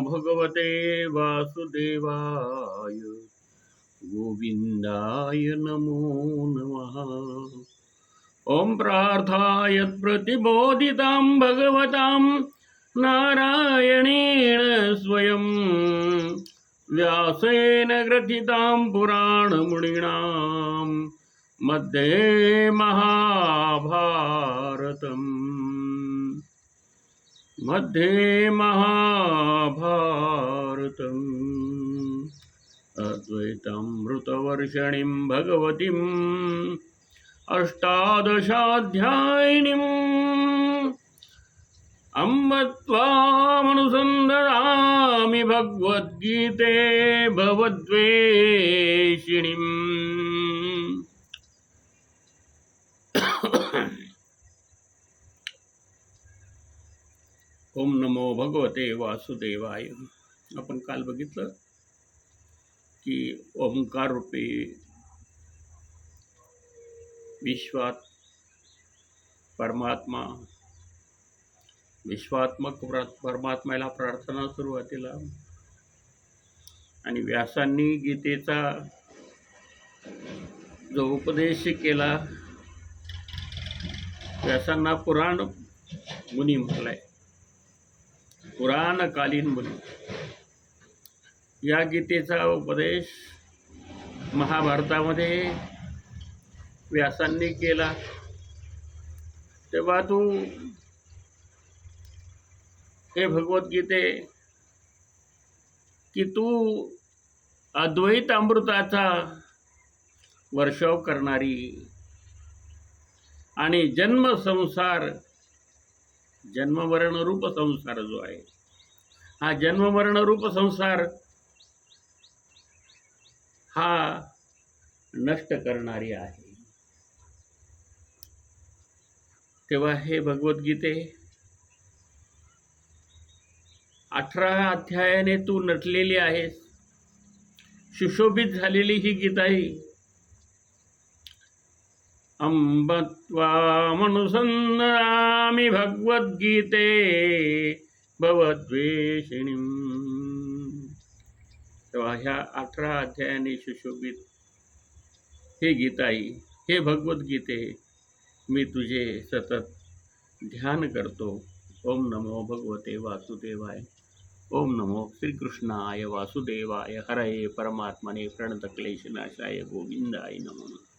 भगवते वासुदेवाय। गोविन्दाय नमो नमः। ॐ प्रार्थाय प्रतिबोधितां भगवतां नारायणेण स्वयं। व्यासेन ग्रथितां पुराणमुनिनां मध्ये महाभारतम्। मध्ये महाभारतम्। अद्वैतामृतवर्षणीं भगवतीम् अष्टादशाध्यायिनीम् अम्ब त्वामनुसन्दरामि भगवद्गीते भवद्वेषिणीम्। ओम नमो भगवते वासुदेवाय. आपण काल बघितलं की ओंकार रूपी विश्वात परमात्मा विश्वात्मक परमात्म्याला प्रार्थना सुरुवातीला आणि व्यासांनी गीतेचा जो उपदेश केला व्यासांना पुराण मुनी म्हटलाय. पुराणकालीन मुनी या गीतेचा उपदेश महाभारतामध्ये व्यासांनी केला. तेव्हा तू हे भगवद्गीते की तू अद्वैत अमृताचा वर्षाव करणारी आणि जन्म संसार जन्ममरण रूप संसार जो आहे हा जन्ममरण रूप संसार हा नष्ट करणारी आहे. तेव्हा हे भगवद्गीते अठरा अध्यायाने तू नटलेली आहेस. सुशोभित झालेली ही गीता ही त्वामनुसंदरामि भगवद्गीते भवद्वेषिणीं तेव्हा ह्या अठरा अध्यायाने सुशोभित हे गीताई हे भगवद्गीते मी तुझे सतत ध्यान करतो. ओम नमो भगवते वासुदेवाय. ओम नमो श्रीकृष्णाय वासुदेवाय. हरये परमात्मने प्रणतक्लेशनाशाय गोविंदाय नमो नमः।